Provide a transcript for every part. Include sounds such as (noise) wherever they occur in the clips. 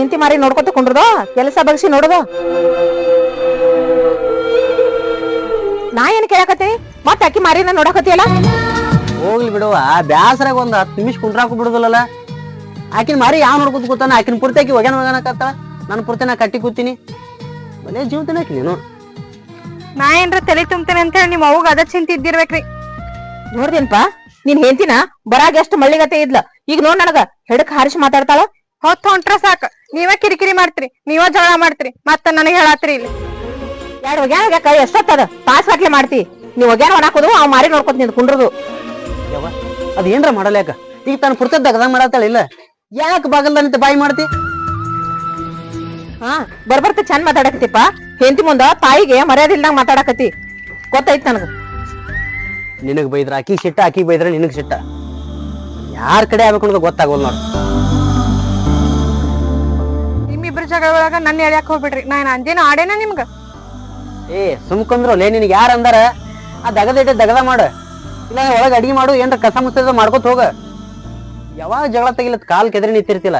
ಹಿಂತಿ ಮಾರಿ ನೋಡ್ಕೊತ ಕುಂಡ್ರದೋ? ಕೆಲಸ ಬಗ್ಸಿ ನೋಡೋದು? ನಾ ಏನ್ ಕೇಳಕತ್ತೀನಿ ಮತ್ತೆ ಅಕ್ಕಿ ಮಾರಿನ ನೋಡಕತ್ತೀಯಲ್ಲ? ಹೋಗ್ಲಿ ಬಿಡುವ. ಬ್ಯಾಸರಾಗ ಒಂದ್ ಹತ್ತು ನಿಮಿಷ ಕುಂಡ್ರಾಕು ಬಿಡುದಲ್ಲ ಆಕಿನ ಮಾರಿ ಯಾವ ನೋಡ್ಕೊತ ಕೂತಾನ? ಆಕಿನ ಪೂರ್ತಿ ಆಕಿ ಒಗ್ಯಾನ ಒಗ್ಯಾನಕತ್ತಾಳ ನನ್ನ ಪೂರ್ತಿ ನಾ ಕಟ್ಟಿ ಕೂತೀನಿ. ಮನೆ ಜೀವತನ ಆಕಿ ನೀನು. ನಾ ಏನ್ರ ತಲೆ ತುಂಬ್ತೇನೆ ಅಂತ ಹೇಳಿ ನಿಮ್ಮ ಅವಾಗ ಅದ ಚಿಂತೆ ಇದ್ದಿರ್ಬೇಕ್ರಿ. ನೋಡ್ದೇನ್ಪಾ? ನೀನ್ ಹೆಂತಿನ ಬರಾಗ ಎಷ್ಟು ಮಳ್ಳಿಗತೆ ಇದ್ಲ. ಈಗ ನೋಡ್ ನನಗ ಹೆಡಕ್ ಹಾರಿಸಿ ಮಾತಾಡ್ತಾಳ. ಹೊತ್ತು ಹೊಂಟ್ರ ಸಾಕ. ನೀವ ಕಿರಿಕಿರಿ ಮಾಡ್ತೀರಿ ನೀವ ಜಗಳ ಮಾಡ್ತೀರಿ ಮತ್ತ ನನಗೆ ಹೇಳಾತ್ರಿ ಇಲ್ಲಿ. ಎರಡು ಒಗ್ಯಾನ ಕೈ ಎಷ್ಟೊತ್ತದ ಪಾಸ್ ಹಾಕ್ಲೆ ಮಾಡ್ತಿ. ನೀವ್ ಒಗ್ಯಾನ ಒಣಾಕೋದು ಅವ್ ಮಾರಿ ನೋಡ್ಕೊತ ನಿಂತ ಕುಂಡ್ರದು. ಯವ್ವ ಅದ್ ಏನ್ರ ಮಾಡಲೇಕ ಈಗ ತಾನು ಪುರ್ತದ ದಗದ ಮಾಡತ್ತಾಳ ಇಲ್ಲ? ಯಾಕೆ ಬಾಗಲ್ದ ನಿಂತ ಬಾಯಿ ಮಾಡ್ತಿ? ಹಾ ಬರ್ಬರ್ತ ಚಂದ ಮಾತಾಡಕತ್ತಿಪ್ಪ. ಹೆಂತಿ ಮುಂದ ತಾಯಿಗೆ ಮರ್ಯಾದೆ ಇಲ್ದಂಗ ಮಾತಾಡಕತ್ತಿ. ಗೊತ್ತೈತ್ ನನಗ. ನಿನಗ್ ಬೈದ್ರ ಆಕಿ ಸಿಟ್ಟ ಆಕಿ ಬೈದ್ರ ನಿನಗ್ ಸಿಟ್ಟ. ಯಾರ ಕಡೆ ಆಗ್ಬೇಕು ಅನ್ನೋದು ಗೊತ್ತಾಗೋಲ್ ನೋಡ್. ನಿಮ್ಮಿಬ್ರ ಜಗಳ ಒಳಗ ನನ್ನ ಎಳ್ಯಾಕ ಹೋಗ್ಬಿಡ್ರಿ. ನಾ ಅಂದೇನು ಆಡೇನ ನಿಮ್ಗ? ಏ ಸುಮ್ಕಂದ್ರು ಲೇ ನಿನಗೆ ಯಾರ ಅಂದಾರ? ಆ ದಗದ ಇಟ್ಟು ದಗದ ಮಾಡು. ಇಲ್ಲ ಒಳಗ ಅಡಿಗೆ ಮಾಡು ಏನ್ರ ಕಸ ಮುಸ್ತದ ಮಾಡ್ಕೊತ ಹೋಗ. ಯಾವಾಗ ಜಗಳ ತೆಗಿಲತ್ ಕಾಲ್ ಕೆದ್ರಿ ನಿಂತಿರ್ತಿಲ್ಲ.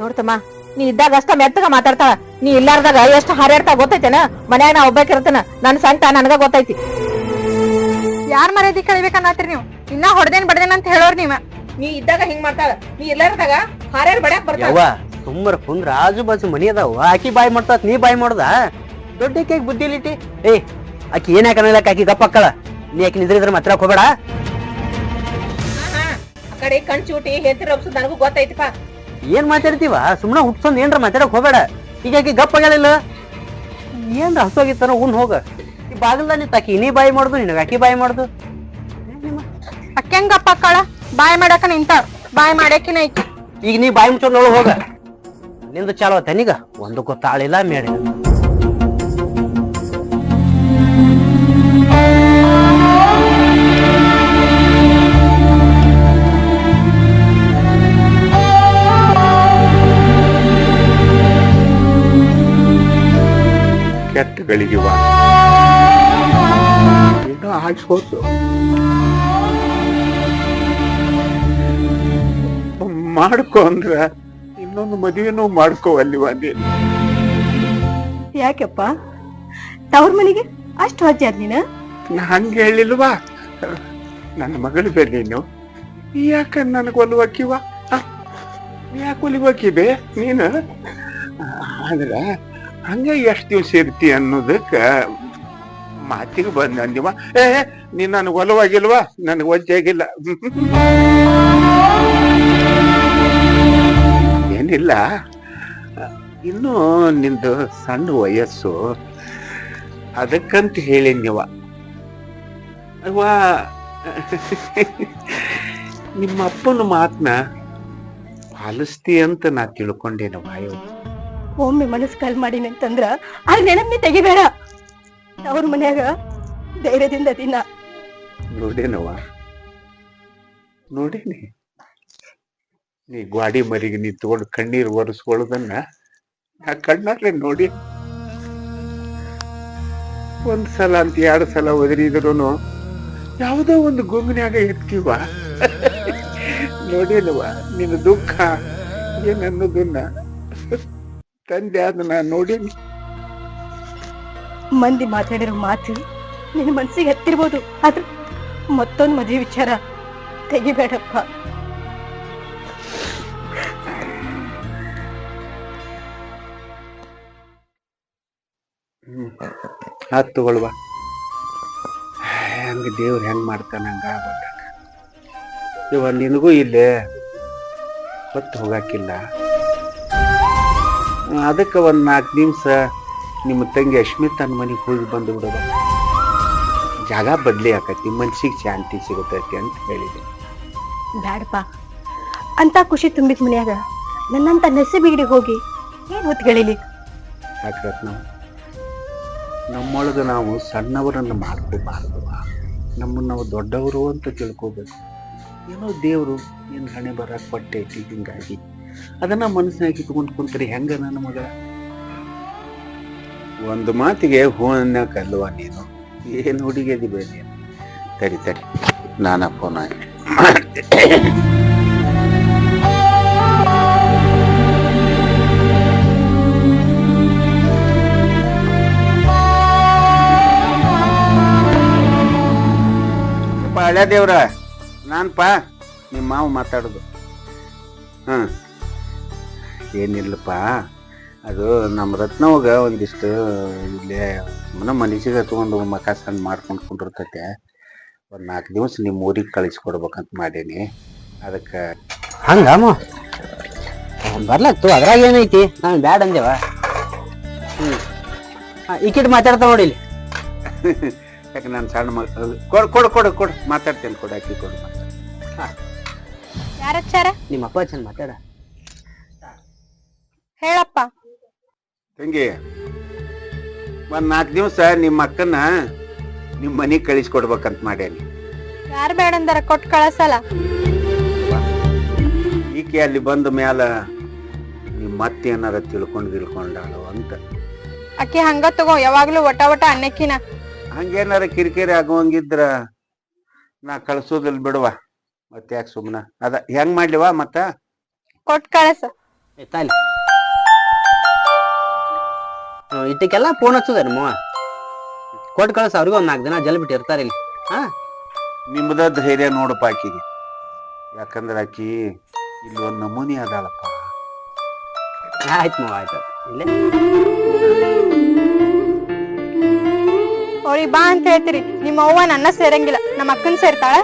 ನೋಡ್ತಮ್ಮ ನೀ ಇದ್ದಾಗ ಅಷ್ಟ ಮೆತ್ತಗ ಮಾತಾಡ್ತಾಳ. ನೀ ಇಲ್ಲಾರ್ದಾಗ ಎಷ್ಟು ಹಾರಾಡ್ತಾ ಗೊತ್ತೈತೇನ? ಮನ್ಯಾಗ ನಾ ಒಬ್ಬಾಕಿರ್ತಾನ ನನ್ ಸಂತ ನನಗ ಗೊತ್ತೈತಿ. ಯಾರ್ ಮರ್ಯಾದಿ ಕಳಿಬೇಕನ್ನತ್ರಿ ನೀವು? ಇನ್ನ ಹೊಡೆದೇನ್ ಬಡ್ದೇನ್ ಅಂತ ಹೇಳೋರ್ ನೀವ. ನೀ ಇದ್ದಾಗ ಹಿಂಗ್ ಮಾಡ್ತಾಳ. ನೀ ಇಲ್ಲಾರ್ದಾಗ ಹಾರಾಡ್ ಬಡ್ಯಾಕ್ ಬರ್ತಾವ ಯವ್ವ ಸುಮ್ಮರ ಕುಂದ್ರ ಆಜು ಬಾಜು ಮನಿ ಅದಾವ. ಆಕಿ ಬಾಯಿ ಮಾಡ್ತಾತ್ ನೀ ಬಾಯಿ ಮಾಡ್ದ? ದೊಡ್ಡ ಕೇಕ್ ಬುದ್ಧಿ ಇಟ್ಟಿ ಏ ಆಕಿ ಏನ್ ಯಾಕನ್ನಲಕ್ಕ ಆಕಿ ಗಪ್ಪ ಅಕ್ಕಳ. ನೀ ಆಕಿ ನಿದ್ರಿದ್ರ ಮಾತ್ರ ಹೋಗಬೇಡ. ಆ ಕಡೆ ಕಣ್ ಚೂಟಿ ಹೆಂತಿರ ನನಗೂ ಗೊತ್ತೈತಿಪ್ಪ. ಏನ್ ಮಾತಾಡ್ತೀವ? ಸುಮ್ನ ಹುಟ್ಸೊಂದ್ ಏನ್ರ ಮಾತಾಡಕ್ ಹೋಗಬೇಡ. ಈಗ ಆಕಿ ಗಪ್ಪ ಆಗ್ಯಾಳಿಲ್ಲ? ಏನ್ರ ಹಸುವಾಗಿತ್ತಾನ ಉಣ್ ಹೋಗ. ಈ ಬಾಗಿಲ್ದ ನಿಂತ ಆಕಿ ನೀ ಬಾಯಿ ಮಾಡುದು ನಿನಗ ಆಕಿ ಬಾಯಿ ಮಾಡುದು? ಅಕ್ಕಂಗಪ್ಪ ಗಪ್ಪ ಅಕ್ಕಳ. ಬಾಯ್ ಮಾಡಕ ನಿಂತಾಳ. ಬಾಯಿ ಮಾಡಕಿನ ಐತಿ. ಈಗ ನೀ ಬಾಯಿ ಮುಚ್ಚೋದ್ ನೋಡು ಹೋಗ. ನಿಂದು ಚಾಲೋ ತನಿಗ ಒಂದು ಗೊತ್ತಾಳಿಲ್ಲ ಮೇಡ. ಕೆಟ್ಟ ಗಳಿಗೆ ಬಾ ಏನೋ ಆಗೋದು ಮಾಡ್ಕೊ ಅಂದ್ರ ಇನ್ನೊಂದು ಮದುವೆನೂ ಮಾಡ್ಕೋ ಅಲ್ಲಿ ಯಾಕಪ್ಪ? ತವ್ರ ಮನೆಗೆ ಅಷ್ಟು ಹೊಜ್ಜೆ ಅದ್ ನೀನು ಹಂಗೆ ಹೇಳಿಲ್ವಾ? ನನ್ನ ಮಗಳು ಬೇರೆ ನೀನು. ಯಾಕ ನನಗೆ ಒಲುವಕ್ಕಿವ ಯಾಕೆ ಒಲಿವಕ್ಕಿದೆ ನೀನು? ಆದ್ರ ಹಂಗೆ ಎಷ್ಟು ದಿವ್ಸ ಇರ್ತಿ ಅನ್ನೋದಕ್ಕ ಮಾತಿಗೆ ಬಂದ ಅಂದಿವ. ಏ ನೀನ್ ನನಗೆ ಒಲವಾಗಿಲ್ವಾ? ನನಗೆ ಒಜ್ಜಾಗಿಲ್ಲ ಏನಿಲ್ಲ. ಇನ್ನು ನಿಂದು ಸಣ್ಣ ವಯಸ್ಸು. ಅದಕ್ಕಂತ ಹೇಳಿನ್ಯವ ಅವ್ವ (laughs) ನಿಮ್ಮ ಅಪ್ಪನ ಮಾತನ್ನ ಪಾಲಿಸ್ತಿ ಅಂತ ನಾ ತಿಳ್ಕೊಂಡೇನು ವಾಯು ಒಮ್ಮೆ ಮನಸ್ಸು ಕಾಲ್ ಮಾಡೀನಿ ಅಂತಂದ್ರ ಅಲ್ಲಿ ನೆನಪಿ ತೆಗಿಬೇಡ. ಅವ್ರ ಮನ್ಯಾಗ ಧೈರ್ಯದಿಂದ ದಿನ. ನೋಡೇನವ್ವ. ನೋಡೇನಿ. ನೀ ಗ್ವಾಡಿ ಮರಿಗೆ ನೀ ತಗೊಂಡು ಕಣ್ಣೀರು ಒರೆಸ್ಕೊಳ್ಳೋದನ್ನ ನಾ ಕಣ್ಣಾರೆ ನೋಡಿ. ಒಂದ್ ಸಲ ಅಂತ ಎರಡು ಸಲ ಒದರಿದ್ರು ಯಾವುದೋ ಒಂದು ಗುಂಗಿನ್ಯಾಗ ಇರ್ತೀವ ನೋಡಿಲ್ವ ನಿನ್ನ ದುಃಖ ಏನನ್ನೋದನ್ನ. ತಂದೆ ಅದನ್ನ ನೋಡಿ. ಮಂದಿ ಮಾತಾಡಿರೋ ಮಾತು ನಿನ್ನ ಮನ್ಸಿಗೆ ಹತ್ತಿರ್ಬೋದು, ಆದ್ರೆ ಮತ್ತೊಂದು ಮದುವೆ ವಿಚಾರ ತೆಗಿಬೇಡಪ್ಪ. ಹ್ಮ್. ಆತ್ ತಗೊಳ್ವಾ. ಹಂಗೆ ದೇವ್ರು ಹೆಂಗ್ ಮಾಡ್ತಾನ ಹಂಗ ಇವ ನಿನಗೂ ಇಲ್ಲೇ ಹೊತ್ತು ಹೋಗಾಕಿಲ್ಲ. ಅದಕ್ಕೆ ಒಂದು ನಾಲ್ಕು ನಿಮಿಷ ನಿಮ್ಮ ತಂಗಿ ಅಶ್ಮಿತನ ಮನೆಗೆ ಹೋಗಿ ಬಂದು ಬಿಡೋದ. ಜಾಗ ಬದ್ಲಿ ಆಕತಿ ಮನ್ಸಿಗೆ ಶಾಂತಿ ಸಿಗುತ್ತೈತಿ ಅಂತ ಹೇಳಿದೆ. ಬ್ಯಾಡಪ್ಪ. ಅಂತ ಖುಷಿ ತುಂಬಿದ ಮನ್ಯಾಗ ನನ್ನಂತ ನೆಸಬಿಗಿಡಿ ಹೋಗಿ ಏನ್ ಹೊತ್ಗಳಿಲಿ ಯಾಕತ್ ನಾವು ನಮ್ಮೊಳಗೆ ನಾವು ಸಣ್ಣವರನ್ನು ಮಾಡ್ಕೋಬಾರ್ದು ನಮ್ಮನ್ನು ನಾವು ದೊಡ್ಡವರು ಅಂತ ತಿಳ್ಕೋಬೇಕು. ಏನೋ ದೇವರು ಏನು ಹಣೆ ಬರಕ್ಕೆ ಕೊಟ್ಟೈತಿ ಹಿಂಗಾಗಿ ಅದನ್ನು ಮನಸ್ಸಿನಾಗಿ ಇಟ್ಕೊಂಡು ಕುಂತ್ರೆ ಹೆಂಗ ನನ್ನ ಮಗ? ಒಂದು ಮಾತಿಗೆ ಹೂ ಅನ್ನಕಲ್ವಾ ನೀನು. ಏನು ಹುಡುಗಿದಿ ಬೇಡ ನೀನು ತರಿ ನಾನು ಫೋನ್ ಫೋನ್ ಹಳೆ ದೇವ್ರ. ನಾನ್ಪ ನಿಮ್ಮ ಮಾವು ಮಾತಾಡೋದು. ಹಾಂ ಏನಿಲ್ಲಪ್ಪ, ಅದು ನಮ್ಮ ರತ್ನವಾಗ ಒಂದಿಷ್ಟು ಇಲ್ಲೇ ಸುಮ್ಮನೆ ಮನಸ್ಸಿಗೆ ತೊಗೊಂಡು ಮಕ ಸಣ್ಣ ಮಾಡ್ಕೊಂಡು ಕುಂಡಿರ್ತೈತೆ ಒಂದು ನಾಲ್ಕು ದಿವಸ ನಿಮ್ಮ ಊರಿಗೆ ಕಳಿಸ್ಕೊಡ್ಬೇಕಂತ ಮಾಡೀನಿ. ಅದಕ್ಕೆ ಹಂಗಮ್ಮ ಬರ್ಲಾಗ್ತು ಅದ್ರಾಗ ಏನೈತಿ? ನಾನು ಬ್ಯಾಡ್ ಅಂದೇವ? ಹ್ಮ್. ಈ ಕಿಟ್ ಮಾತಾಡ್ತಾ ನೋಡಿ ಇಲ್ಲಿ. (laughs) ಯಾಕೆ ನಾನು ಸಣ್ಣ ಮಗ ಕೊಡು ಕೊಡು ಕೊಡು ಕೊಡು. ಮಾತಾಡ್ತೇನೆ ಕೊಡು ಅಕ್ಕಿ ಕೊಡು ಮಾತಾಡ. ಯಾರಚ್ಚಾರ ನಿಮ್ಮ ಅಪ್ಪ ಚಂದ ಮಾತಾಡ. ಹೇಳಪ್ಪ. ತಂಗಿ ಒಂದ್ ನಾಲ್ಕು ದಿವಸ ನಿಮ್ಮ ಅಕ್ಕನ ನಿಮ್ಮ ಮನೆಗೆ ಕಳಿಸ್ಕೊಡ್ಬೇಕಂತ ಮಾಡ್ಯಾನಿ. ಯಾರು ಬೇಡಂದಾರ ಕೊಟ್ಟು ಕಳಸಲ್ಲ. ಈಕೆ ಅಲ್ಲಿ ಬಂದ ಮ್ಯಾಲ ನಿಮ್ಮ ಅತ್ತೆ ಏನಾರ ತಿಳ್ಕೊಂಡು ತಿಳ್ಕೊಂಡಾಳು ಅಂತ. ಅಕ್ಕಿ ಹಂಗ ತಗೋ ಯಾವಾಗ್ಲೂ ಒಟ ಒಟ ಅನ್ನಕ್ಕಿನ. ಹಂಗೇನಾರ ಕಿರಿಕಿರಿ ಆಗುವಂಗಿದ್ರ ನಾ ಕಳ್ಸೋದಿಲ್ ಬಿಡುವ. ಮತ್ತೆ ಯಾಕೆ ಸುಮ್ಮನ ಅದ ಹೆಂಗ್ ಮಾಡ್ಲಿವಾ ಮತ್ತ? ಕೊಟ್ ಕಳಸ. ತಾಲಿ. ಇದಕ್ಕೆಲ್ಲ ಫೋನ್ ಹಚ್ಚದ ನಿಮ್ಮ ಕೊಟ್ಟು ಕಳ್ಸ ಅವ್ರಿಗೂ ಒಂದ್ ನಾಲ್ಕು ದಿನ ಜಲ್ ಬಿಟ್ಟು ಇರ್ತಾರೆ ಇಲ್ಲಿ. ಹಾ? ನಿಮ್ದ ಧೈರ್ಯ ನೋಡಪ್ಪ ಆಕಿಗೆ. ಯಾಕಂದ್ರೆ ಆಕಿ ಇಲ್ಲಿ ಒಂದ್ ನಮೂನಿ ಅದಾಳಪ್ಪ. ಆಯ್ತು ಮಾವ ಆಯ್ತು. ಇಲ್ಲೇ? ಅವ್ರಿಗೆ ಬಾ ಅಂತ ಹೇಳ್ತೀರಿ. ನಿಮ್ಮ ಅವ್ವ ನನ್ನ ಸೇರಂಗಿಲ್ಲ. ನಮ್ಮ ಅಕ್ಕನ ಸೇರ್ತಾಳ.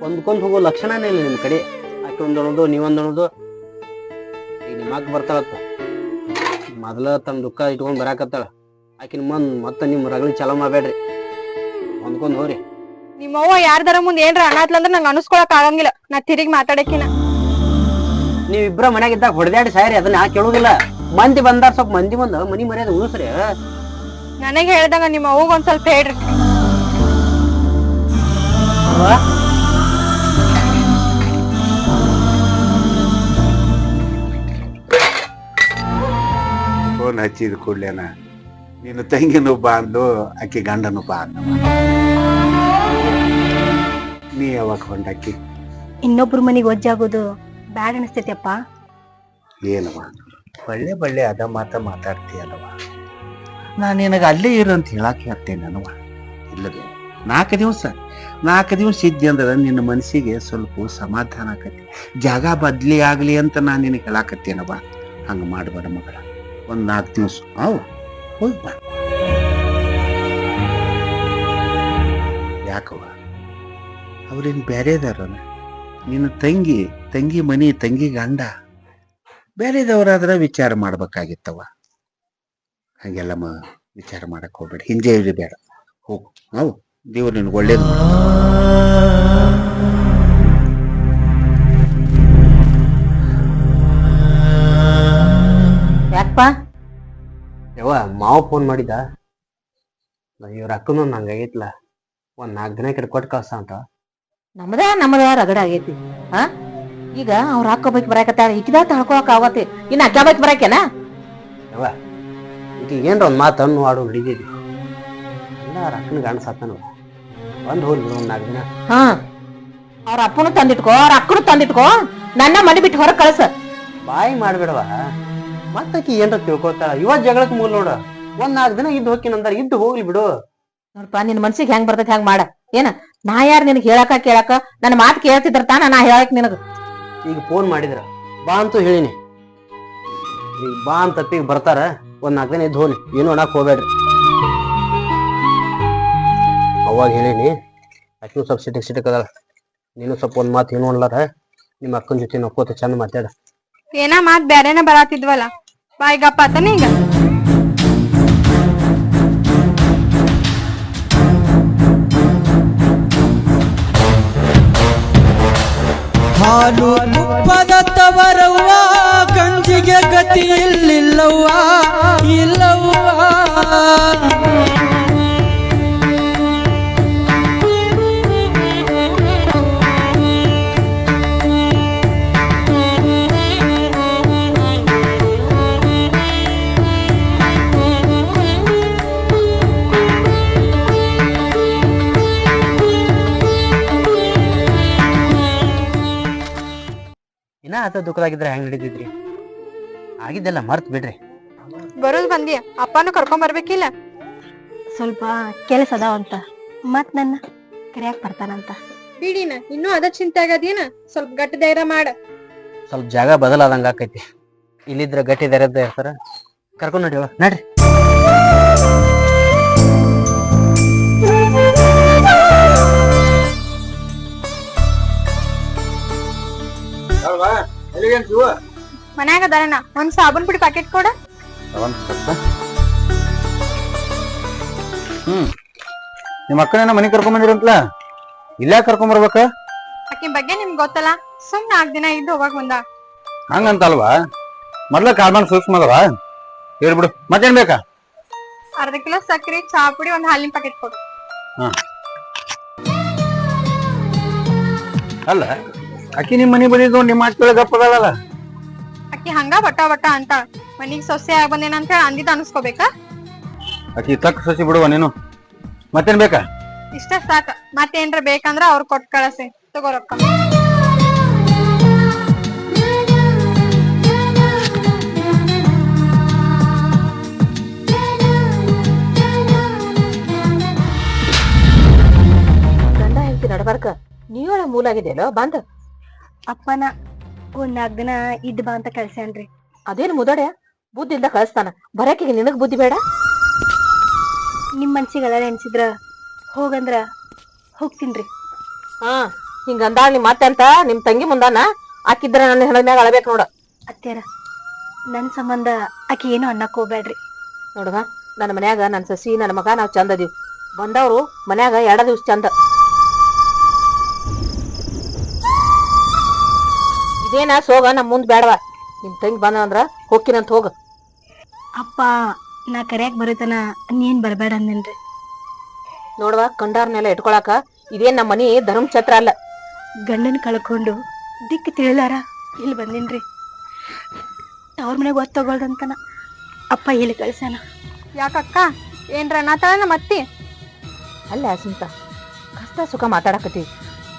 ಹೊಂದ್ಕೊಂಡ್ ಹೋಗೋ ಲಕ್ಷಣನೇ ಇಲ್ಲ ನಿಮ್ ಕಡೆ. ಆಕೆ ಒಂದೊಣದು ನೀವೊಂದೊಣದು ಈಗ ನಿಮ್ಮ ಅಕ್ಕ ಬರ್ತಾಳತ್ತ ಮೊದಲ ತಮ್ಮ ದುಃಖ ಇಟ್ಕೊಂಡ್ ಬರಾಕತ್ತಾಳ. ಆಕಿನ ಮುಂದ್ ಮತ್ತ ನಿಮ್ ರಗಳಿ ಚಲೋ ಮಾಡಬೇಡ್ರಿ. ಹೊಂದ್ಕೊಂಡ್ ಹೋಗ್ರಿ. ನಿಮ್ಮ ಅವ್ವ ಯಾರ್ದಾರ ಮುಂದೆ ಏನ್ರ ಅನಾತ್ಲಂದ್ರ ನಂಗೆ ಅನಿಸ್ಕೊಳಕ್ ಆಗಂಗಿಲ್ಲ. ನಾ ತಿರುಗಿ ಮಾತಾಡಕಿನ. ನೀವಿಬ್ರ ಇಬ್ರ ಮನ್ಯಾಗ ಇದ್ದಾಗ ಹೊಡೆದಾಡಿ ಸಾಯ್ರಿ. ಅದನ್ನ ಯಾಕೆ ಕೇಳುದಿಲ್ಲ? ಮಂದಿ ಬಂದಾರ ಸ್ವಲ್ಪ ಮಂದಿ ಬಂದ ಮನಿ ಮರ್ಯಾದ ಉಳಿಸ್ರಿ. ನನಗೆ ಹೇಳ್ದಂಗ ನಿಮ್ಮ ಅವ್ಗ ಒಂದ್ ಸ್ವಲ್ಪ ಹೇಳ್ರಿ. ಫೋನ್ ಹಚ್ಚಿದ ಕೂಡ್ಲೇನ ನೀನು ತಂಗಿನೂ ಬಾ ಅಂದು ಅಕ್ಕಿ ಗಂಡನು ಬಾ ಅಂದ ನೀ ಯಾವಾಗ ಹೊಂಡಕ್ಕಿ ಇನ್ನೊಬ್ರ ಮನೆಗೆ ಒಜ್ಜಾಗೋದು ಬ್ಯಾಡ್ ಅನಿಸ್ತೈತಿಯಪ್ಪ ಏನವ ಒಳ್ಳೆ ಬಳ್ಳೆ ಅದ ಮಾತ ಮಾತಾಡ್ತೀಯಲ್ಲವ ನಾನು ನಿನಗೆ ಅಲ್ಲೇ ಇರು ಅಂತ ಹೇಳಕ್ಕೆ ಹೇಳ್ತೇನೆ ನನವ ಇಲ್ಲದೆ ನಾಲ್ಕು ದಿವಸ ನಾಲ್ಕು ದಿವಸ ಇದ್ದೆ ಅಂದ್ರೆ ನಿನ್ನ ಮನಸ್ಸಿಗೆ ಸ್ವಲ್ಪ ಸಮಾಧಾನ ಆಕತಿ. ಜಾಗ ಬದ್ಲಿ ಆಗಲಿ ಅಂತ ನಾನು ನಿನಗೆ ಹೇಳಾಕತ್ತೇನವ ಹಂಗೆ ಮಾಡಬೇಡ ಮಗಳ. ಒಂದು ನಾಲ್ಕು ದಿವಸ. ಅವು ಹೋಗಿ ಬಾ. ಯಾಕವ ಅವ್ರೇನು ಬೇರೆದಾರನ ನಿನ್ನ ತಂಗಿ ತಂಗಿ ಮನಿ, ತಂಗಿ ಗಂಡ. ಬೇರೆದವರಾದ್ರೆ ವಿಚಾರ ಮಾಡ್ಬೇಕಾಗಿತ್ತವ ಹಾಗೆಲ್ಲ ಮ ವಿಚಾರ ಮಾಡಕ್ ಹೋಗ್ಬೇಡ. ಹಿಂಜೆ ಬೇಡ. ಹೋಗು. ನಾವು ದೇವ್ರು ನಿನ್ಗೆ ಒಳ್ಳೇದು. ಯಾಕಪ್ಪ? ಯವ್ವ ಮಾವ ಫೋನ್ ಮಾಡಿದ್ದ ಇವ್ರ ಅಕ್ಕನು ನಂಗಾಗೈತ್ಲ ಒಂದ್ ನಾಲ್ಕು ದಿನ ಕಡೆ ಕೊಟ್ಟು ಕಳ್ಸ ಅಂತ. ನಮ್ದ ನಮ್ದ ರಗಡ ಆಗೈತಿ. ಹಾ ಈಗ ಅವ್ರ ಅಕ್ಕ ಬೈಕ್ ಬರಾಕತ್ತಾರ. ಇಕ್ಕಿದ ತಳ್ಕೊಳಕ್ ಆಗತ್ತೆ ಇನ್ನ ಅಕ್ಕ ಬೈಕ್ ಬರಾಕೇನ ಯವ್ವ ಈಗ ಏನ್ರ ಒಂದು ಮಾತು ಅನ್ನು ಆಡು ಹಿಡಿದಿದ್ವಿ ಎಲ್ಲ ರಕ್ಷಣ ಅಕ್ಕನ ಗಂಡ ಸತ್ತನವ ಬಂದ್ ಹೋಗ್ಲಿ ಬಿಡು ಒಂದ್ ನಾಲ್ಕು ದಿನ. ಹಾ. ಅವ್ರ ಅಪ್ಪನು ತಂದಿಟ್ಕೋ ಅವ್ರ ಅಕ್ಕನು ತಂದಿಟ್ಕೋ. ನನ್ನ ಮನೆ ಬಿಟ್ಟು ಹೊರಗೆ ಕಳ್ಸ. ಬಾಯಿ ಮಾಡ್ಬಿಡವ. ಮತ್ತಾಕಿ ಏನ್ರ ತಿಳ್ಕೊತಾಳ? ಯುವ ಜಗಳಕ್ ಮೂಲ ನೋಡ. ಒಂದ್ ನಾಲ್ಕು ದಿನ ಇದ್ದು ಹೋಗಿನಂದಾರ ಇದ್ದು ಹೋಗ್ಲಿ ಬಿಡು. ನೋಡ್ಪ ನಿನ್ ಮನ್ಸಿಗೆ ಹೆಂಗ್ ಬರ್ತೈತಿ ಹೆಂಗ್ ಮಾಡ. ಏನ? ನಾ ಯಾರು ನಿನಗೆ ಹೇಳಕ ಕೇಳಕ? ನನ್ನ ಮಾತು ಕೇಳ್ತಿದ್ರ ತಾನ ನಾ ಹೇಳಕ್ ನಿನಗ. ಈಗ ಫೋನ್ ಮಾಡಿದ್ರ. ಬಾ ಅಂತೂ ಹೇಳಿನಿ. ಈಗ ಬಾ ಅಂತ ಈಗ ಬರ್ತಾರ. ಒಂದ್ ನಾಲ್ಕು ದಿನ ಇದ್ದು ಹೋಗ್ಲಿ. ಏನು ಅಣ್ಣಕ್ ಹೋಗ್ಬೇಡ್ರಿ. ಅವಾಗ ಹೇಳಿನಿ ಆಕಿನೂ ಸ್ವಲ್ಪ ಸಿಟಿಕ್ ಸಿಟಿಕ್ ಅದಾಳ. ನೀನು ಸ್ವಲ್ಪ ಒಂದ್ ಮಾತು ಏನು ಅನ್ಲಾರ ನಿಮ್ಮ ಅಕ್ಕನ ಜೊತೆ ನಕ್ಕೋತ ಚಂದ ಮಾತಾಡ. ಏನ ಮಾತ್ ಬ್ಯಾರೇನ ಬರಾತಿದ್ವಲ್ಲ? ಬಾಯ್ಗಪ್ಪ ಆತನ ಈಗ. ಹಾಲು ತುಪ್ಪದ ತವರವ್ವ. ಮನಸ್ಸಿಗೆ ಗತಿ ಇಲ್ಲಿಲ್ಲವ್ವ ಇಲ್ಲವ್ವ. ಅಥವಾ ದುಃಖದಾಗಿದ್ರೆ ಹೆಂಗ್ ನಡೀತಿದ್ರಿ ಆಗಿದ್ದೆಲ್ಲ ಮರ್ತ್ ಬಿಡ್ರಿ. ಬರೋದ್ ಬಂದಿ ಅಪ್ಪನು ಕರ್ಕೊಂಡ್ ಬರ್ಬೇಕಿಲ್ಲ? ಸ್ವಲ್ಪ ಕೆಲಸ ಅದಾವಂತ ಮತ್ ನನ್ನ ಕರಿಯಾಕ್ ಬರ್ತಾನಂತ. ಬಿಡಿನ ಇನ್ನೂ ಅದ ಚಿಂತೆ ಆಗದೇನ? ಸ್ವಲ್ಪ ಗಟ್ಟಿ ಧೈರ್ಯ ಮಾಡ. ಸ್ವಲ್ಪ ಜಾಗ ಬದಲಾದಂಗ ಆಕೈತಿ. ಇಲ್ಲಿದ್ರ ಗಟ್ಟಿ ಧೈರ್ಯದ ಇರ್ತಾರ ಕರ್ಕೊಂಡ್ ನೋಡಿ ನಡ್ರಿ. ಮನ್ಯಾಗ ಅದಾರಣ್ಣ ಒಂದ್ ಸಾಬೂನ್ ಪುಡಿ ಪ್ಯಾಕೆಟ್ ಕೊಡ. ಹ್ಮ್. ನಿಮ್ಮ ಅಕ್ಕನ ಮನಿ ಕರ್ಕೊಂಡ್ ಬಂದಿರಂತಲ? ಇಲ್ಲ ಕರ್ಕೊಂಡ್ ಬರ್ಬೇಕ? ಆಕಿ ಬಗ್ಗೆ ನಿಮ್ಗ್ ಗೊತ್ತಲ್ಲ? ಸುಮ್ನೆ ನಾಲ್ಕ್ ದಿನ ಇದ್ದು ಹೋಗಕ್ ಬಂದ. ಹಂಗಂತಲ್ವಾ? ಮೊದ್ಲ ಕಾರ್ಬನ್ ಸೂಕ್ಷ್ಮ ಅದವ. ಹೇಳ್ಬಿಡು. ಮತ್ತೇನ್ ಬೇಕಾ? ಅರ್ಧ ಕಿಲೋ ಸಕ್ಕರೆ ಚಾ ಪುಡಿ ಒಂದ್ ಹಾಲಿನ ಪ್ಯಾಕೆಟ್ ಕೊಡು. ಅಲ್ಲ ಅಕ್ಕಿ ನಿಮ್ ಮನಿ ಬಂದಿದ್ದು ನಿಮ್ಮ ಮಾತು ಗಪ್ಪ ಅದಾಳಲ್ಲ ಅಕ್ಕಿ ಹಂಗ ಬಟ್ಟ ಬಟ್ಟ ಅಂತ ಮನಿಗ್ ಸೊಸೆ ಆಗ ಬಂದೇನ ಅಂತ ಹೇಳಿ ಅಂದಿದ್ ಅನ್ಸ್ಕೋಬೇಕಾ? ಅಕ್ಕಿ ತಕ್ಕ ಸಸಿ ಬಿಡುವ ನೀನು. ಮತ್ತೇನ್ ಬೇಕಾ? ಇಷ್ಟ ಸಾಕ. ಮತ್ತೇನ್ರ ಬೇಕಂದ್ರ ಅವ್ರ ಕೊಟ್ ಕಳಸಿ. ತಗೋರಕ್ಕ ಗಂಡ ಹೆಂಡತಿ ನಡ್ಬಾರ್ಕ? ನೀವಳ ಮೂಲ ಆಗಿದೆಯಲ್ಲ ಬಂದ್. ಅಪ್ಪನ. ಒಂದ್ ನಾಲ್ಕ್ ದಿನ ಇದ್ ಬಾ ಅಂತ ಕಳ್ಸ್ಯಾನ್ರಿ ಅದೇನು ಮುದಡೆ ಬುದ್ಧಿಯಿಂದ ಕಳಿಸ್ತಾನ. ಬರಕಿಗೆ ನಿನಗ್ ಬುದ್ಧಿ ಬೇಡ? ನಿಮ್ ಮನ್ಸಿಗೆಲ್ಲ ನೆನ್ಸಿದ್ರ? ಹೋಗಂದ್ರ? ಹೋಗ್ತೀನ್ರಿ. ಹಾ ಹಿಂಗ ಅಂದಾಳ ನಿಮ್ ಮತ್ತೆ ಅಂತ ನಿಮ್ ತಂಗಿ ಮುಂದಾನ ಆಕಿದ್ರ ನನ್ನ ಹೆಣದ ಮ್ಯಾಗ ಅಳಬೇಕ್ ನೋಡ. ಅತ್ಯಾರ ನನ್ ಸಂಬಂಧ ಆಕಿ ಏನು ಅನ್ನಕ್ ಹೋಗ್ಬೇಡ್ರಿ ನೋಡುವ ನನ್ನ ಮನ್ಯಾಗ ನನ್ನ ಸಸಿ ನನ್ನ ಮಗ ನಾವ್ ಚಂದ ಅದೀವಿ ಬಂದವ್ರು ಮನ್ಯಾಗ ಎರಡ ದಿವ್ಸ ಚಂದ. ಇದೇನ ಸೋಗ ನಮ್ಮ ಮುಂದೆ ಬೇಡವ ನಿಮ್ ತಂಗಿ ಬಂದ ಅಂದ್ರ ಹೋಗ್ತೀನಂತ ಹೋಗ. ಅಪ್ಪ ನಾ ಕರೆಯಕ್ ಬರೀತನ ನೀನ್ ಬರಬೇಡ ಅಂದೇನ್ರಿ. ನೋಡವಾ ಕಂಡಾರ್ನೆಲ್ಲ ಇಟ್ಕೊಳಕ ಇದೇನ್ ನಮ್ಮ ಮನಿ ಧರ್ಮಛತ್ರ ಅಲ್ಲ. ಗಂಡನ್ ಕಳ್ಕೊಂಡು ದಿಕ್ಕು ತಿಳಿಲಾರ ಇಲ್ಲಿ ಬಂದಿನ್ರಿ. ಅವ್ರ ಮನೆಗೆ ಒತ್ತು ತಗೊಳ್ದಂತನ ಅಪ್ಪ ಇಲ್ಲಿ ಕಳ್ಸಾನ ಯಾಕಕ್ಕ? ಏನ್ರ ನಾ ನಮ್ಮ ಮತ್ತಿ? ಅಲ್ಲ ಸುಂತ ಕಷ್ಟ ಸುಖ ಮಾತಾಡಕತ್ತೀವಿ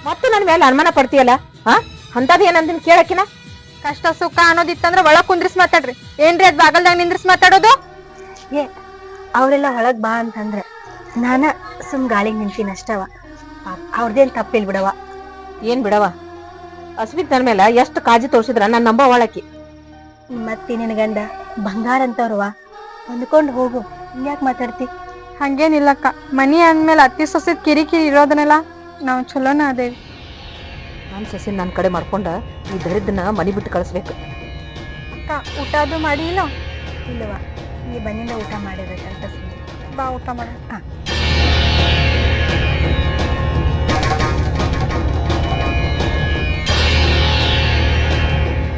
ಮತ್ತೆ ನನ್ನ ಮೇಲೆ ಅನುಮಾನ ಪಡ್ತೀಯಲ್ಲ ಹಾ ಅಂತದ್ ಏನಂದಿನ ಕೇಳಕಿನ ಕಷ್ಟ ಸುಖ ಅನ್ನೋದಿತ್ತಂದ್ರೆ ಒಳಗ್ ಕುಂದ್ರಿಸ್ ಮಾತಾಡ್ರಿ. ಏನ್ರಿ ಅದ್ ಬಾಗಲ್ದಾಗ ನಿಂದ್ರಿಸ್ ಮಾತಾಡೋದು? ಏ ಅವರೆಲ್ಲ ಒಳಗ್ ಬಾ ಅಂತಂದ್ರೆ ನಾನ ಸುಮ್ ಗಾಳಿಗೆ ನಿಂತೀನಿ ಅಷ್ಟವ. ಅವ್ರದೇನ್ ತಪ್ಪಿಲ್ ಬಿಡವ. ಏನ್ ಬಿಡವ? ಅಸ್ಮಿತ್ ನನ್ ಮೇಲೆ ಎಷ್ಟು ಕಾಜಿ ತೋರ್ಸಿದ್ರ ನನ್ನ ನಂಬ ಒಳಕಿ ಮತ್ತೆ ನಿನ್ ಗಂಡ? ಬಂಗಾರ ಅಂತವ್ರವ ಹೊಂದ್ಕೊಂಡು ಹೋಗು. ಯಾಕೆ ಮಾತಾಡ್ತಿ? ಹಂಗೇನಿಲ್ಲಕ್ಕ. ಮನಿ ಅಂದ್ಮೇಲೆ ಅತ್ತಿ ಸೊಸಿದ್ ಕಿರಿಕಿರಿ ಇರೋದನ್ನೆಲ್ಲ ನಾವು ಚಲೋನ ಅದೇವಿ ನನ್ ಸಸಿ ನನ್ನ ಕಡೆ ಮಾಡ್ಕೊಂಡ ಈ ದರಿದ್ರನ್ನ ಮನಿ ಬಿಟ್ಟು ಕಳಿಸ್ಬೇಕು. ಅಕ್ಕ ಊಟ ಅದು ಮಾಡಿ ಇಲ್ಲ ಇಲ್ಲವ ಈ ಬಂದಿಂದ ಊಟ ಮಾಡಿರ್ಬೇಕಂತ. ಬಾ ಊಟ ಮಾಡ.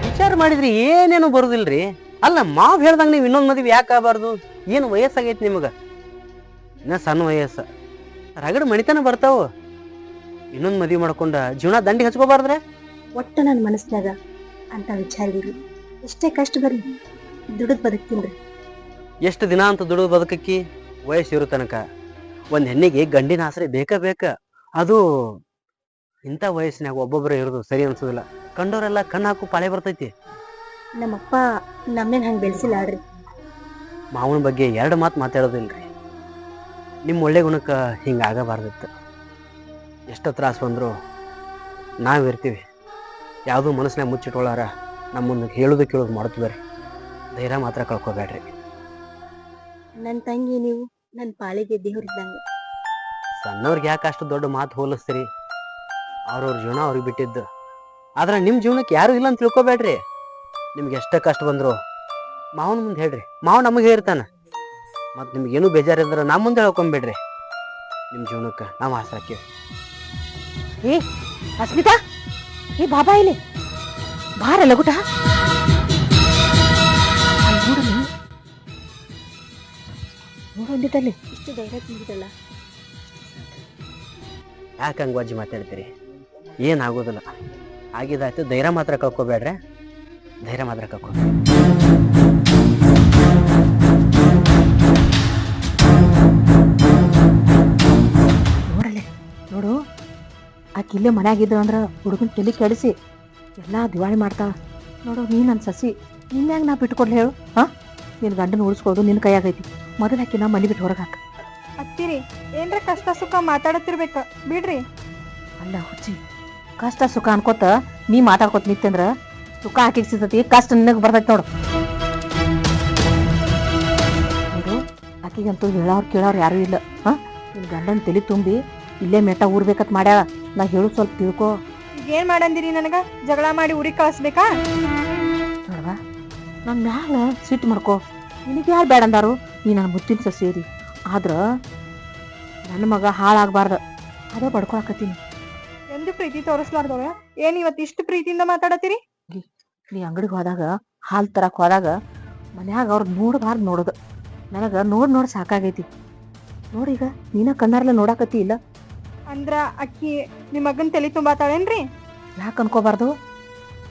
ವಿಚಾರ ಮಾಡಿದ್ರಿ ಏನೇನು ಬರುದಿಲ್ರಿ? ಅಲ್ಲ ಮಾವ್ ಹೇಳ್ದಂಗ ನೀವು ಇನ್ನೊಂದು ಮದ್ವಿ ಯಾಕೆ ಆಗಬಾರ್ದು? ಏನು ವಯಸ್ಸಾಗೈತಿ ನಿಮಗೆ? ಇನ್ನ ಸಣ್ಣ ವಯಸ್ಸು. ರಗಡ್ ಮಣಿತನ ಬರ್ತಾವ. ಇನ್ನೊಂದ್ ಮದ್ವಿ ಮಾಡ್ಕೊಂಡ ಜೀವನ ದಂಡಿ ಹಚ್ಕೋಬಾರ್ದ್ರೆ? ಒಟ್ಟು ನನ್ನ ಮನಸ್ನಾಗ ಅಂತ ವಿಚಾರವಿಲ್ಲ ಎಷ್ಟೇ ಕಷ್ಟ ಬರ್ಲಿ ದುಡಿದ್ ಬದುಕ್ತೀನಿ ಎಷ್ಟು ದಿನ ಅಂತ ದುಡಿದು ಬದುಕಕ್ಕಿ? ವಯಸ್ಸು ಇರೋ ತನಕ. ಒಂದು ಹೆಣ್ಣಿಗೆ ಗಂಡಿನ ಆಸರೆ ಬೇಕಾ ಬೇಕ. ಅದು ಇಂಥ ವಯಸ್ಸಿನಾಗ ಒಬ್ಬೊಬ್ಬರೇ ಇರೋದು ಸರಿ ಅನ್ಸೋದಿಲ್ಲ. ಕಂಡವರೆಲ್ಲ ಕಣ್ಣು ಹಾಕು ಪಾಳೆ ಬರ್ತೈತಿ. ನಮ್ಮಪ್ಪ ನಮ್ಮೇನ್ ಹಂಗ್ ಬೆಳೆಸಿಲ್ಲ ಆಡ್ರಿ ಮಾವನ ಬಗ್ಗೆ ಎರಡು ಮಾತು ಮಾತಾಡೋದಿಲ್ರಿ. ನಿಮ್ಮ ಒಳ್ಳೆ ಗುಣಕ್ಕೆ ಹಿಂಗೆ ಆಗಬಾರ್ದಿತ್ತು. ಎಷ್ಟು ತ್ರಾಸ ಬಂದರೂ ನಾವಿರ್ತೀವಿ ಯಾವುದೂ ಮನಸ್ಸಿನಾಗ ಮುಚ್ಚಿಟ್ಕೊಳ್ಳಾರ ನಮ್ಮ ಮುಂದೆ ಹೇಳೋದು ಕೇಳೋದು ಮಾಡ್ತಿದ್ದಾರೆ ಧೈರ್ಯ ಮಾತ್ರ ಕಳ್ಕೊಬೇಡ್ರಿ. ನನ್ನ ತಂಗಿ ನೀವು ನನ್ನ ಪಾಳಿಗೆ ದೇವ್ರಿದ್ದಂಗೆ ಸಣ್ಣವ್ರಿಗೆ ಯಾಕೆ ಅಷ್ಟು ದೊಡ್ಡ ಮಾತು ಹೋಲಿಸ್ತೀರಿ? ಅವ್ರವ್ರ ಜೀವನ ಅವ್ರಿಗೆ ಬಿಟ್ಟಿದ್ದು. ಆದ್ರೆ ನಿಮ್ಮ ಜೀವನಕ್ಕೆ ಯಾರು ಇಲ್ಲ ಅಂತ ತಿಳ್ಕೊಬೇಡ್ರಿ. ನಿಮ್ಗೆ ಎಷ್ಟೇ ಕಷ್ಟ ಬಂದ್ರು ಮಾವನ ಮುಂದೆ ಹೇಳ್ರಿ. ಮಾವ ನಮಗೆ ಇರ್ತಾನೆ ಮತ್ತು ನಿಮ್ಗೆ ಏನೂ ಬೇಜಾರಿದ್ರೆ ನಮ್ಮ ಮುಂದೆ ಹೇಳ್ಕೊಂಬೇಡ್ರಿ. ನಿಮ್ಮ ಜೀವನಕ್ಕೆ ನಾವು ಆಸೆ ಹಾಕೀವಿ ಏ, ಅಸ್ಮಿತಾ? ಏ, ಬಾಬಾ ಇಲ್ಲಿ. ಬಾರ ಲಗುಟ ನೋಡೊಂದಿತ್ತಲ್ಲಿ ಇಷ್ಟು ಧೈರ್ಯ ತುಂಬಿದಲ್ಲ. ಯಾಕೆ ಹಂಗೆ ಅಜ್ಜಿ ಮಾತಾಡ್ತೀರಿ? ಏನಾಗೋದಿಲ್ಲ ಆಗಿದಾಯ್ತು, ಧೈರ್ಯ ಮಾತ್ರ ಕಳ್ಕೊಬೇಡ್ರಿ. ಧೈರ್ಯ ಮಾತ್ರ ಕಳ್ಕೊ. ಇಲ್ಲೇ ಮನ್ಯಾಗಿದ್ರು ಅಂದ್ರೆ ಹುಡುಗನ್ ತಲೆ ಕೆಡಿಸಿ ಎಲ್ಲಾ ದಿವಾಳಿ ಮಾಡ್ತಾಳ. ನೋಡು ನೀ ನನ್ನ ಸಸಿ ನಿನ್ಯಾಗ ನಾ ಬಿಟ್ಕೊಡ್ಲಿ ಹೇಳು. ಹಾ? ನಿನ್ ಗಂಡನ ಉಳಿಸ್ಕೊಳ್ಳೋದು ನಿನ್ ಕೈಯಾಗೈತಿ ಮೊದಲು ಹಾಕಿ ನಾ ಮನೆ ಬಿಟ್ಟು ಹೊರಗೆ ಹಾಕ. ಅತ್ತಿರಿ ಏನ್ರ ಕಷ್ಟ ಸುಖ ಮಾತಾಡತಿರ್ಬೇಕ ಬಿಡ್ರಿ. ಅಲ್ಲ ಹುಚ್ಚಿ ಕಷ್ಟ ಸುಖ ಅನ್ಕೋತ ನೀ ಮಾತಾಡ್ಕೋತ ನಿತ್ತಂದ್ರ ಸುಖ ಹಾಕಿ ಸಿಗ್ತತಿ ಕಷ್ಟ ನಿನಗ್ ಬರ್ತೈತಿ ನೋಡು. ನೋಡು ಆಕಿಗಂತೂ ಹೇಳೋರು ಕೇಳೋರು ಯಾರು ಇಲ್ಲ. ಹಾ? ನಿನ್ ಗಂಡನ ತಲೆ ತುಂಬಿ ಇಲ್ಲೇ ಮೆಟ್ಟ ಊರ್ಬೇಕತ್ ಮಾಡ್ಯಾಳ ನಾ ಹೇಳು ಸ್ವಲ್ಪ ತಿಳ್ಕೊ. ಏನ್ ಮಾಡಂದಿರಿ ನನಗ? ಜಗಳ ಮಾಡಿ ಊರಿಗೆ ಕಳಿಸ್ಬೇಕಾ? ನೋಡವಾ ನನ್ನ ಮ್ಯಾಲ ಸಿಟ್ಟು ಮಾಡ್ಕೋ. ನಿನಗೆ ಯಾರು ಬೇಡ ಅಂದಾರು? ನೀ ನನ್ನ ಮುತ್ತಿನ ಸಸಿಯರಿ ಆದ್ರ ನನ್ನ ಮಗ ಹಾಳಾಗಬಾರ್ದು. ಅದ ಪಡ್ಕೊಳಕತ್ತೀನಿ ಎಂದು ಪ್ರೀತಿ ತೋರಿಸ್ಲಾರ್ದವ ಏನ್ ಇವತ್ ಇಷ್ಟು ಪ್ರೀತಿಯಿಂದ ಮಾತಾಡತ್ತೀರಿ? ನೀ ಅಂಗಡಿಗೆ ಹೋದಾಗ ಹಾಲು ತರಕ್ ಹೋದಾಗ ಮನ್ಯಾಗ ಅವ್ರು ನೋಡಬಾರ್ದು ನೋಡೋದು. ನನಗ ನೋಡ್ ನೋಡ್ ಸಾಕಾಗೈತಿ. ನೋಡೀಗ ನೀನ ಕಣ್ಣಾರಲ್ಲ ನೋಡಾಕತ್ತಿ ಇಲ್ಲ? ಅಂದ್ರ ಅಕ್ಕಿ ನಿಮ್ಮ ಮಗನ್ ತಲೆ ತುಂಬಾತಾಳೇನ್ರಿ ಯಾಕೆ ಅನ್ಕೋಬಾರ್ದು?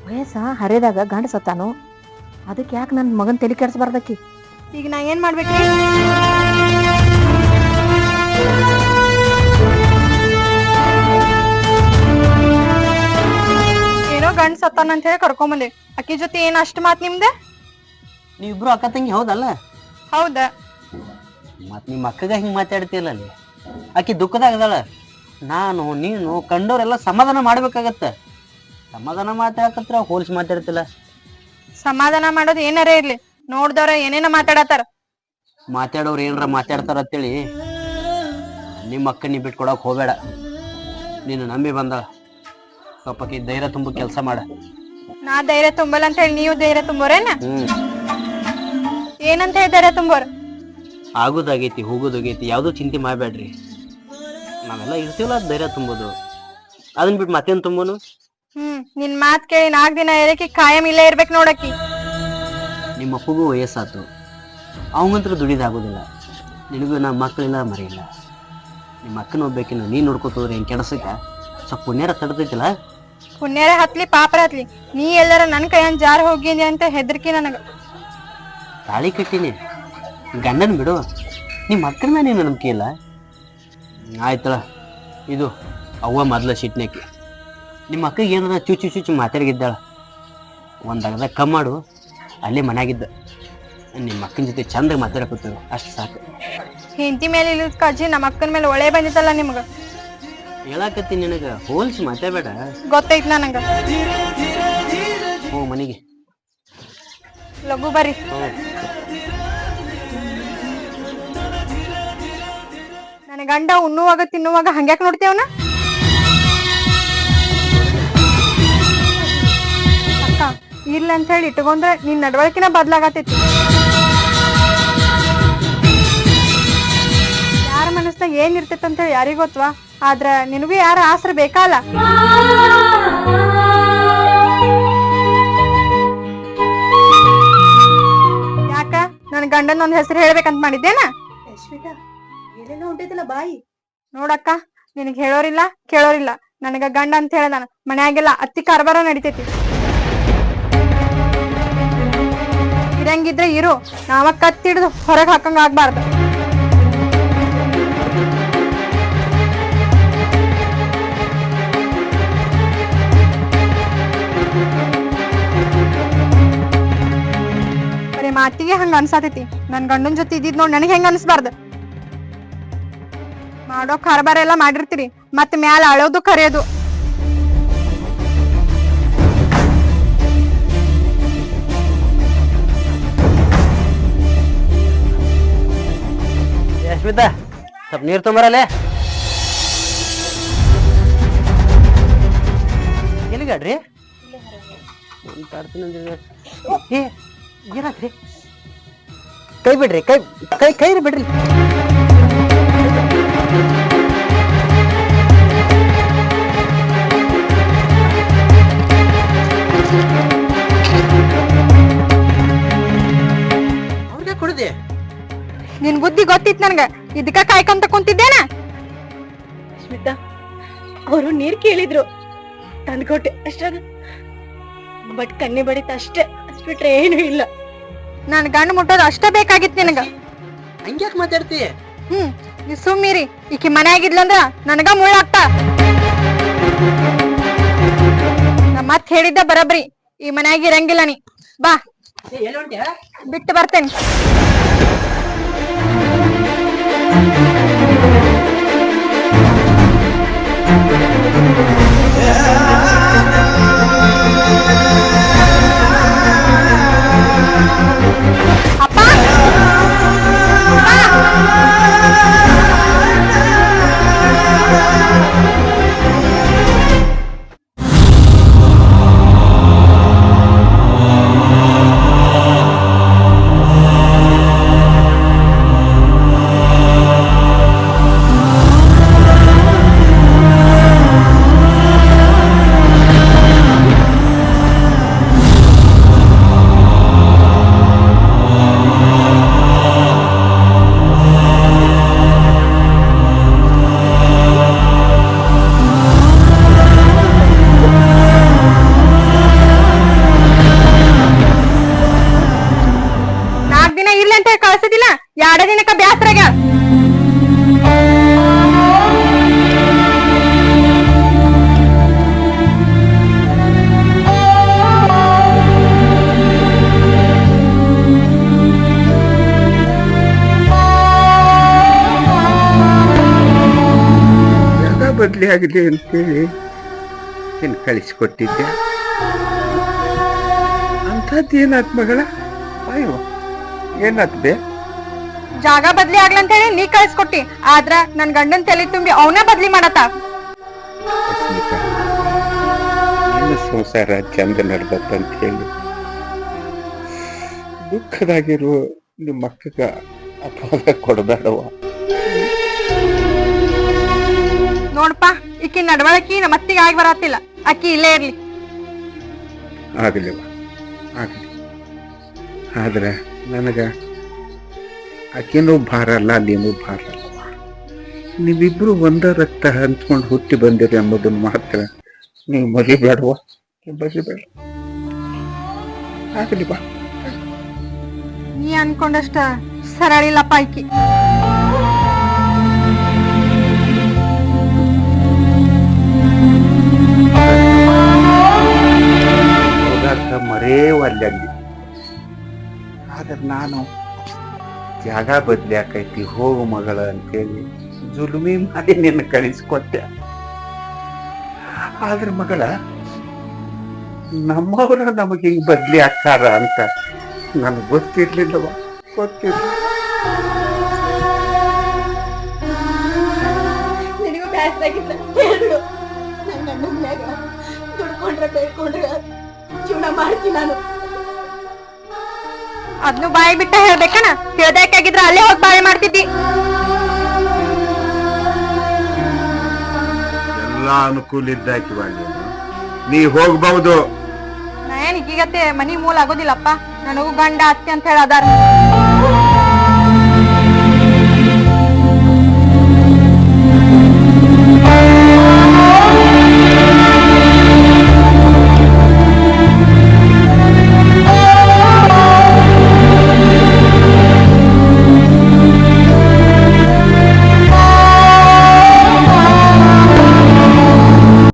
ವಯಸ್ಸ ಹರಿದಾಗ ಗಂಡ ಸತ್ತಾನು. ಅದಕ್ಕೆ ಯಾಕೆ ನನ್ನ ಮಗನ್ ತಲೆ ಕೆಡ್ಸ್ಬಾರ್ದಕ್ಕಿ ಈಗ ನಾ ಏನ್ ಮಾಡ್ಬೇಕು ಏನೋ ಗಂಡ ಸತ್ತಾನ ಅಂತ ಹೇಳಿ ಕರ್ಕೊಂಬಂದೆ ಅಕ್ಕಿ ಜೊತೆ ಏನ್ ಅಷ್ಟ್ ಮಾತ್ ನಿಮ್ದೆ? ನೀವಿಬ್ರು ಅಕ್ಕ ತಂಗಿ ಹೌದಲ್ಲ? ಹೌದ. ಮತ್ ನಿಮ್ಮ ಅಕ್ಕಗ ಹಿಂಗೆ ಮಾತಾಡ್ತಿಲ್ಲ ಅಲ್ಲಿ? ಆಕೆ ದುಃಖದಾಗ ಅದಾಳ. ನಾನು ನೀನು ಕಂಡವರೆಲ್ಲ ಸಮಾಧಾನ ಮಾಡ್ಬೇಕಾಗತ್ತ. ಸಮಾಧಾನ ಮಾತಾಡಕತ್ರ ಹೋಲ್ಸಿ ಮಾತಾಡ್ತಿಲ್ಲ. ಸಮಾಧಾನ ಮಾಡೋದು ಏನಾರ ಇರ್ಲಿ. ನೋಡ್ದವ್ರ ಏನೇನ ಮಾತಾಡತಾರ ಮಾತಾಡೋರು ಏನಾರ ಮಾತಾಡ್ತಾರ ಅಂತೇಳಿ ನಿಮ್ಮ ಅಕ್ಕ ನೀ ಬಿಟ್ಕೊಡಕ್ ಹೋಗ್ಬೇಡ. ನೀನು ನಂಬಿ ಬಂದ. ಸ್ವಲ್ಪ ಆಕಿ ಧೈರ್ಯ ತುಂಬ ಕೆಲಸ ಮಾಡ. ನಾ ಧೈರ್ಯ ತುಂಬಲ್ಲ ಅಂತ ಹೇಳಿ ನೀವು ಧೈರ್ಯ ತುಂಬೋರೇನ? ಹ್ಮ್. ಏನಂತ ಹೇಳಿ ಧೈರ್ಯ ತುಂಬೋರ್? ಆಗುದಾಗೈತಿ ಹೋಗೋದಾಗೈತಿ ಯಾವುದೂ ಚಿಂತೆ ಮಾಡಬೇಡ್ರಿ ನಾವೆಲ್ಲ ಇರ್ತೀವಲ್ಲ ಅದ್ ಧೈರ್ಯ ತುಂಬೋದು. ಅದನ್ನ ಬಿಟ್ಟು ಮತ್ತೇನು ತುಂಬೋನು ಹ್ಮ್ ನಿನ್ ಮಾತ್ ಕೇಳಿ ನಾಲ್ಕು ದಿನ ಇರಕ್ಕೆ ಕಾಯಂ ಇಲ್ಲೇ ಇರ್ಬೇಕು ನೋಡಕ್ಕಿ. ನಿಮ್ಮ ಅಪ್ಪಗೂ ವಯಸ್ಸಾತು. ಅವಂಗಂತ್ರ ದುಡಿದಾಗೋದಿಲ್ಲ. ನಿನಗೂ ನಮ್ಮ ಮಕ್ಕಳಿಲ್ಲ ಮರಿಯಿಲ್ಲ. ನಿಮ್ಮ ಅಕ್ಕನ ಒಬ್ಬೇಕಿನ ನೀ ನೋಡ್ಕೋತೋದ್ರೆ ಹೆಂಗ್ ಕೆಡಸಕ್ಕ? ಸ್ವಲ್ಪ ಪುಣ್ಯಾರ ತಡ್ತೈತಿಲ್ಲ? ಪುಣ್ಯರ ಹತ್ಲಿ ಪಾಪರ ಹತ್ಲಿ. ನೀ ಎಲ್ಲರ ನನ್ ಕೈಯನ್ ಜಾರ್ ಹೋಗಿದ್ಯಾ ಅಂತ ಹೆದರ್ಕಿ ನನಗ. ತಾಳಿ ಕಟ್ಟಿನಿ. ಗಂಡನ್ ಬಿಡು. ನಿಮ್ಮ ಮಕ್ಕಳ ಮೇಲೆ ನೀನು ನಂಬಿಕೆ ಇಲ್ಲ? ಆಯ್ತಳ ಇದು ಅವ್ವ ಮೊದಲ ಶಿಟ್ನೇಕಿ ನಿಮ್ಮ ಅಕ್ಕಗೆ ಏನದ ಚುಚ್ಚು ಚುಚ್ಚು ಮಾತಾಡಿಗಿದ್ದಾಳ ಒಂದು ಅಗದ ಕಮ್ ಮಾಡು ಅಲ್ಲೇ ಮನ್ಯಾಗಿದ್ದ. ನಿಮ್ಮ ಅಕ್ಕನ ಜೊತೆ ಚಂದ ಮಾತಾಡಕತ್ತೀವಿ ಅಷ್ಟು ಸಾಕು. ಹೆಂಡತಿ ಮೇಲೆ ಇಲ್ಲದ ಕಾಜಿ ನಮ್ಮ ಅಕ್ಕನ ಮೇಲೆ ಒಳ್ಳೆ ಬಂದಿತ್ತಲ್ಲ ನಿಮ್ಗೆ? ಹೇಳಾಕತ್ತಿ ನಿನಗೆ ಹೋಲ್ಸಿ ಮಾತಾಡಬೇಡ. ಗೊತ್ತೈತ್ ನನಗೆ ಹ್ಞೂ ಮನೆಗೆ. ಲಘು ಬರ್ರಿ. ಹ್ಞೂ ನನ್ನ ಗಂಡ ಉಣ್ಣುವಾಗ, ತಿನ್ನುವಾಗ ಹಂಗ್ಯಾಕ್ ನೋಡ್ತೇವನ ಅಕ್ಕ ಇಲ್ಲ ಅಂತ ಹೇಳಿ ಇಟ್ಕೊಂಡ್ರೆ ನಿನ್ ನಡವಳಿಕೆನ ಬದ್ಲಾಗತೈತಿ. ಯಾರ ಮನಸ್ನಾಗ ಏನ್ ಇರ್ತೈತ ಅಂತ ಹೇಳಿ ಯಾರಿಗ್ ಗೊತ್ತವಾ ಆದ್ರ ನಿನಗೂ ಯಾರ ಆಸರ ಬೇಕಲ್ಲ ಯಾಕ? ನನ್ ಗಂಡನ ಒಂದ್ ಹೆಸರು ಹೇಳ್ಬೇಕಂತ ಮಾಡಿದ್ದೇನ? ಏನೇನೋ ಹೊಂಟೈತಲ್ಲ ಬಾಯಿ? ನೋಡಕ್ಕ, ನಿನಗ್ ಹೇಳೋರಿಲ್ಲ, ಕೇಳೋರಿಲ್ಲ. ನನಗ ಗಂಡ ಅಂತ ಹೇಳ್ದಾನ ಮನ್ಯಾಗೆಲ್ಲ ಅತ್ತಿ ಕಾರ್ಬಾರ ನಡಿತೈತಿ. ಇರಂಗಿದ್ರೆ ಇರು. ನಾವ ಕತ್ತಿಡ್ದು ಹೊರಗ್ ಹಾಕಂಗ ಆಗ್ಬಾರ್ದು. ಬರೀ ಮಾತಿಗೆ ಹಂಗ ಅನ್ಸಾತೈತಿ. ನನ್ ಗಂಡನ್ ಜೊತೆ ಇದ್ದಿದ್ ನೋಡ್ ನನಗ್ ಹೆಂಗ ಅನ್ಸ್ಬಾರ್ದು? ಮಾಡೋ ಕಾರ್ಬಾರ ಎಲ್ಲ ಮಾಡಿರ್ತೀರಿ. ಮತ್ತೆ ಮ್ಯಾಲ ಅಳೋದು ಕರೆಯೋದು. ಯಶ್ಮಿತಾ ಸ್ವಲ್ಪ ನೀರು ತುಂಬರಲ್ಲೇ? ಎಲ್ಲಿಗಾಡ್ರಿ? ಏನಾಗ್ರಿ ಕೈ ಬಿಡ್ರಿ, ಕೈ ಕೈ ಕೈ ಬಿಡ್ರಿ. ಕುಡ್ದೆ ನಿನ್ ಬುದ್ಧಿ ಗೊತ್ತಿತ್ತು ನನ್ಗ. ಇದಕ್ಕ ಕಾಯ್ಕೊಂತ ಕುಂತಿದ್ದೇನ? ಸ್ಮಿತಾ ಅವರು ನೀರ್ ಕೇಳಿದ್ರು. ತಂದ್ಕೊಟ್ಟೆ ಅಷ್ಟೇ. ಬಟ್ ಕಣ್ಣಿ ಬಡಿತ ಅಷ್ಟೇ. ಅಷ್ಟ್ಬಿಟ್ರೆ ಏನು ಇಲ್ಲ. ನನ್ ಗಂಡ ಮುಟ್ಟೋದು ಅಷ್ಟೇ ಬೇಕಾಗಿತ್ತು ನಿನಗ. ಹಂಗ್ಯಾಕ್ ಮಾತಾಡ್ತಿ? ಹ್ಮ್ ನೀ ಸುಮ್ಮೀರಿ ಈಕಿ ಮನ್ಯಾಗಿದ್ಲಂದ್ರ ನನಗ ಮುಳ್ಳಾಗ್ತ ನಮ್ಮ ಮತ್ ಹೇಳಿದ್ದ ಬರಬ್ರಿ. ಈ ಮನ್ಯಾಗ ಇರಂಗಿಲ್ಲ ನೀ. ಬಾ. ಬಿಟ್ಟು ಬರ್ತೇನೆ. ಅಪ್ಪ! ಆಗಿದೆ ಅಂತೇಳಿ ನೀನು ಕಳಿಸಿಕೊಟ್ಟಿದ್ದೆ ಅಂಥದ್ದು ಏನಾತ್ ಮಗಳ? ಅಯ್ಯೋ ಏನಾತ್ ಬೇ? ಜಾಗ ಬದ್ಲಿ ಆಗ್ಲಂತ ಹೇಳಿ ನೀ ಕಳಿಸ್ಕೊಟ್ಟಿ. ಆದ್ರ ನನ್ ಗಂಡನ್ ತಲೆ ತುಂಬಿ ಅವನ ಬದ್ಲಿ ಮಾಡತ್ತ. ನಿನ್ನ ಸಂಸಾರ ಚಂದ ನಡ್ದಂತ ಹೇಳಿ. ದುಃಖದಾಗಿರುವ ನಿಮ್ಮ ಮಕ್ಕಗ ಅಪವಾದ ಕೊಡಬೇಡವ ನೋಡ್ಪ ಈಕಿ ನಡವಳಿಕಿ ನಮ್ಮ ಅತ್ತಿಗೆ ಆಗಿ ಬರತ್ತಿಲ್ಲ. ಅಕ್ಕಿ ಇಲ್ಲೇ ಇರ್ಲಿ. ಆಗಲಿವ ಆಗಲಿ. ಆದ್ರೆ ನನಗ ಆಕಿನೂ ಭಾರ ಅಲ್ಲ ನೀನು ಭಾರ ಅಲ್ಲವ ನೀವಿಬ್ರು ಒಂದ ರಕ್ತ ಹಂಚ್ಕೊಂಡು ಹುಟ್ಟಿ ಬಂದಿರಿ ಅನ್ನೋದನ್ನ ಮಾತ್ರ ನೀವು ಮರಿಬೇಡವ ಮರಿಬೇಡ. ಆಗಲಿ ಬಾ. ನೀ ಅನ್ಕೊಂಡಷ್ಟ ಸರಳಿಲ್ಲಪ್ಪ ಈಕಿ. ಹೋಗಾಕ ಮರೇವಲ್ಲಿ ಆದ್ರೆ ನಾನು ಜಾಗ ಬದ್ಲಿ ಆಕೈತಿ ಹೋಗು ಮಗಳ ಅಂತೇಳಿ ಜುಲುಮಿ ಮಾಡಿ ನಿನ್ನ ಕಳಿಸ್ಕೊಟ್ಟೆ. ಆದ್ರೆ ಮಗಳ, ನಮ್ಮವ್ರ ನಮಗೆ ಹಿಂಗ್ ಬದ್ಲಿ ಆಕಾರ ಅಂತ ನನಗೆ ಗೊತ್ತಿರ್ಲಿಲ್ಲವ ಗೊತ್ತಿರ್ಲಿಲ್ಲ. ಮ್ಯಾಗ ದುಡ್ಕೊಂಡ್ರೆ ಮಾಡ್ತೀನಿ ನಾನು. ಅದ್ನು ಬಾಯಿ ಬಿಟ್ಟ ಹೇಳ್ಬೇಕಣ. ಹೇಳ್ದಾಕಾಗಿದ್ರ ಅಲ್ಲೇ ಹೋಗಿ ಬಾಯಿ ಮಾಡ್ತಿದ್ದಿ. ಎಲ್ಲಾ ಅನುಕೂಲ ಇದ್ದಾಕಿವ ನೀನು ನೀ ಹೋಗ್ಬಹುದು ನಾ ಏನ್ ಈಗತ್ತೆ ಮನಿ ಮೂಲ ಆಗೋದಿಲ್ಲಪ್ಪ. ನನಗೂ ಗಂಡ ಅತ್ತೆ ಅಂತ ಹೇಳಿ ಅದಾರ